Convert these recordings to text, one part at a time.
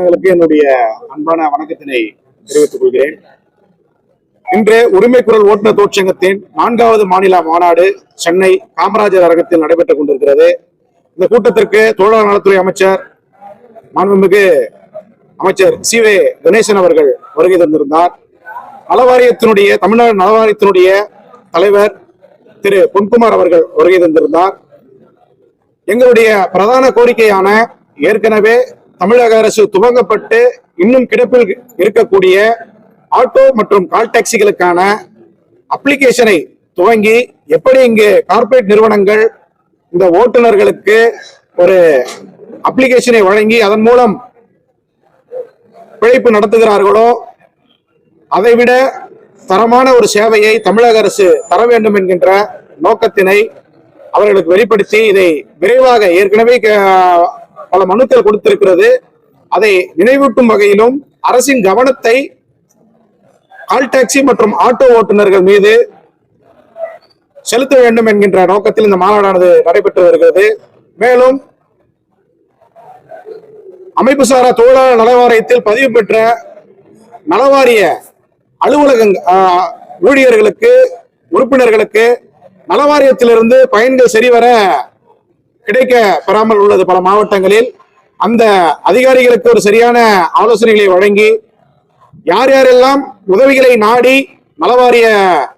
சொந்தங்களுக்கு என்னுடைய அன்பான வணக்கத்தினை தெரிவித்துக் கொள்கிறேன். இன்று உரிமை குரல் ஓட்டுநர் தொழிற்சங்கத்தின் நான்காவது மாநில மாநாடு சென்னை காமராஜர் அரங்கத்தில் நடைபெற்றுக் கொண்டிருக்கிறது. இந்த கூட்டத்திற்கு தொழிலாளர் நலத்துறை அமைச்சர் மாண்புமிகு அமைச்சர் சி வே கணேசன் அவர்கள் வருகை தந்திருந்தார். நலவாரியத்தினுடைய தமிழ்நாடு நலவாரியத்தினுடைய தலைவர் திரு பொன்குமார் அவர்கள் வருகை தந்திருந்தார். எங்களுடைய பிரதான கோரிக்கையான ஏற்கனவே தமிழக அரசு துவங்கப்பட்டு இன்னும் கிடப்பில் இருக்கக்கூடிய ஆட்டோ மற்றும் கால் டாக்ஸிகளுக்கான அப்ளிகேஷனை துவங்கி எப்படி இங்கு கார்ப்பரேட் நிறுவனங்கள் இந்த ஓட்டுநர்களுக்கு ஒரு அப்ளிகேஷனை வழங்கி அதன் மூலம் பிழைப்பு நடத்துகிறார்களோ அதைவிட தரமான ஒரு சேவையை தமிழக அரசு தர வேண்டும் என்கின்ற நோக்கத்தினை அவர்களுக்கு வெளிப்படுத்தி இதை விரைவாக ஏற்கனவே க- பல மனுக்கள் கொடுத்திருக்கிறது. அதை நினைவூட்டும் வகையிலும் அரசின் கவனத்தை கால் டாக்ஸி மற்றும் ஆட்டோ ஓட்டுநர்கள் மீது செலுத்த வேண்டும் என்கின்ற நோக்கத்தில் இந்த மாநாடானது நடைபெற்று வருகிறது. மேலும் அமைப்பு சாரா தொழிலாளர் நலவாரியத்தில் பதிவு பெற்ற நலவாரிய அலுவலக ஊழியர்களுக்கு உறுப்பினர்களுக்கு நலவாரியத்திலிருந்து பயன்கள் சரிவர கிடைக்க பெறாமல் உள்ளது பல மாவட்டங்களில். அந்த அதிகாரிகளுக்கு ஒரு சரியான ஆலோசனைகளை வழங்கி யார் யாரெல்லாம் உதவிகளை நாடி நலவாரிய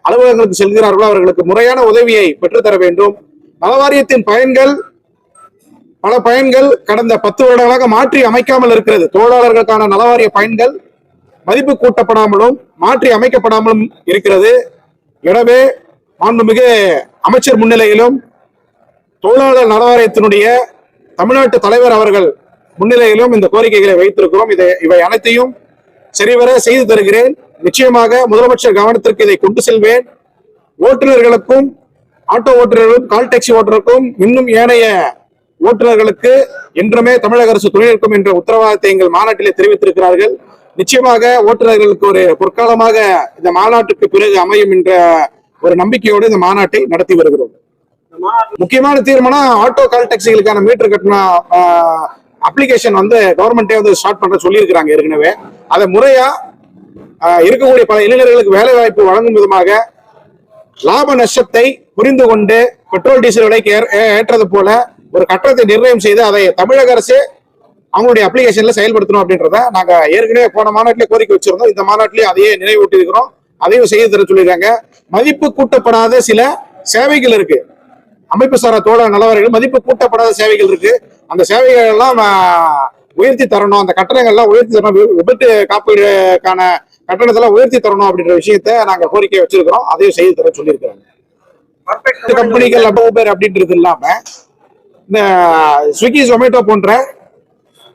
அலுவலகங்களுக்கு செல்கிறார்களோ அவர்களுக்கு முறையான உதவியை பெற்றுத்தர வேண்டும். நலவாரியத்தின் பயன்கள் பல பயன்கள் கடந்த பத்து வருடங்களாக மாற்றி அமைக்காமல் இருக்கிறது. தொழிலாளர்களுக்கான நலவாரிய பயன்கள் மதிப்பு கூட்டப்படாமலும் மாற்றி அமைக்கப்படாமலும் இருக்கிறது. எனவே மாண்புமிகு அமைச்சர் முன்னிலையிலும் தொழிலாளர் நலவாரியத்தினுடைய தமிழ்நாட்டு தலைவர் அவர்கள் முன்னிலையிலும் இந்த கோரிக்கைகளை வைத்திருக்கிறோம். இதை இவை அனைத்தையும் சரிவர செய்து தருகிறேன். நிச்சயமாக முதலமைச்சர் கவனத்திற்கு இதை கொண்டு செல்வேன். ஓட்டுநர்களுக்கும் ஆட்டோ ஓட்டுநர்களுக்கும் கால் டாக்ஸி ஓட்டுநருக்கும் இன்னும் ஏனைய ஓட்டுநர்களுக்கு என்றுமே தமிழக அரசு துணை நிற்கும் என்ற உத்தரவாதத்தை எங்கள் மாநாட்டிலே தெரிவித்திருக்கிறார்கள். நிச்சயமாக ஓட்டுநர்களுக்கு ஒரு பொற்காலமாக இந்த மாநாட்டுக்கு பிறகு அமையும் என்ற ஒரு நம்பிக்கையோடு இந்த மாநாட்டை நடத்தி வருகிறோம். முக்கியமான தீர்மானம் ஆட்டோ கால் டாக்ஸிகளுக்கான மீட்டர் கட்டண அப்ளிகேஷன் வந்து கவர்மெண்டே வந்து ஸ்டார்ட் பண்ற சொல்லியிருக்கிறாங்க ஏற்கனவே. அதை முறையா இருக்கக்கூடிய பல இளைஞர்களுக்கு வேலை வாய்ப்பு வழங்கும் விதமாக லாப நஷ்டத்தை புரிந்து கொண்டு பெட்ரோல் டீசல் விலைக்கு ஏற்றது போல ஒரு கட்டணத்தை நிர்ணயம் செய்து அதை தமிழக அரசு அவங்களுடைய அப்ளிகேஷன்ல செயல்படுத்தணும் அப்படின்றத நாங்க ஏற்கனவே போன மாநாட்டிலே கோரிக்கை வச்சிருந்தோம். இந்த மாநாட்டிலேயே அதையே நினைவூட்டி இருக்கிறோம் அதையும் செய்து தர சொல்லியிருக்காங்க. மதிப்பு கூட்டப்படாத சில சேவைகள் இருக்கு. அமைப்பு சாரா தோழ நலவர்கள் மதிப்பு கூட்டப்படாத சேவைகள் இருக்கு. அந்த சேவைகள் எல்லாம் உயர்த்தி தரணும். அந்த கட்டணங்கள்லாம் உயர்த்தி தரணும். விபத்து காப்பீடுக்கான கட்டணத்தெல்லாம் உயர்த்தி தரணும் அப்படின்ற விஷயத்த நாங்க கோரிக்கை வச்சிருக்கிறோம். அதையும் செய்து தர சொல்லியிருக்கிறாங்க. கம்பெனிகள் அப்போ பேர் அப்படின்றது இல்லாம இந்த ஸ்விக்கி ஜொமேட்டோ போன்ற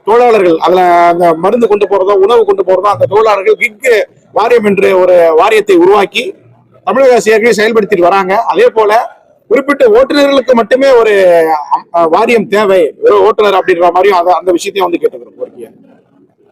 தொழிலாளர்கள் அதுல அந்த மருந்து கொண்டு போறதோ உணவு கொண்டு போறதோ அந்த தொழிலாளர்கள் கிக் வாரியம் என்று ஒரு வாரியத்தை உருவாக்கி தமிழக அரசு ஏற்கனவே செயல்படுத்திட்டு வராங்க. அதே போல குறிப்பிட்ட ஓட்டுநர்களுக்கு மட்டுமே ஒரு அம், வாரியம் தேவை. ஒரு ஓட்டுநர் அப்படின்ற மாதிரியும் அந்த விஷயத்தையும் வந்து கேட்டுக்கிறோம்.